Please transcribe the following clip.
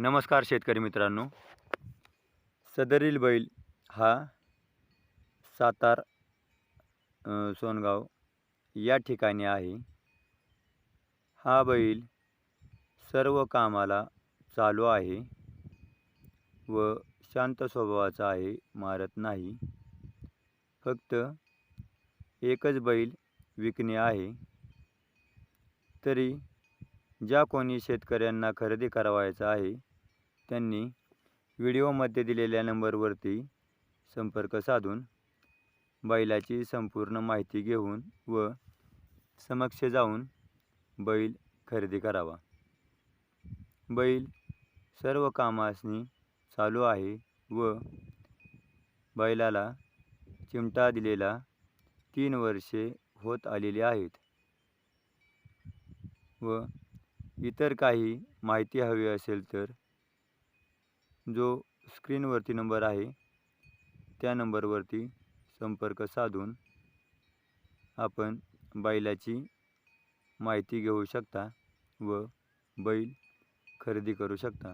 नमस्कार शेतकरी मित्रांनो. सदरील बैल हा सातार सोनगाव या ठिकाणी आहे. हा बैल सर्व कामाला चालू आहे व शांत स्वभावाचा आहे मारत नाही. फक्त एकच बैल विकणे आहे. तरी ज्या कोणी शेतकऱ्यांना खरेदी करावायचा आहे त्यांनी व्हिडिओमध्ये दिलेल्या नंबरवरती संपर्क साधून बैलाची संपूर्ण माहिती घेऊन व समक्ष जाऊन बैल खरेदी करावा. बैल सर्व कामासनी चालू आहे व बैलाला चिमटा दिलेला तीन वर्षे होत आलेली आहेत. व इतर काही माहिती हवी असेल तर जो स्क्रीनवरती नंबर आहे त्या नंबरवरती संपर्क साधून आपण बैलाची माहिती घेऊ शकता व बैल खरेदी करू शकता.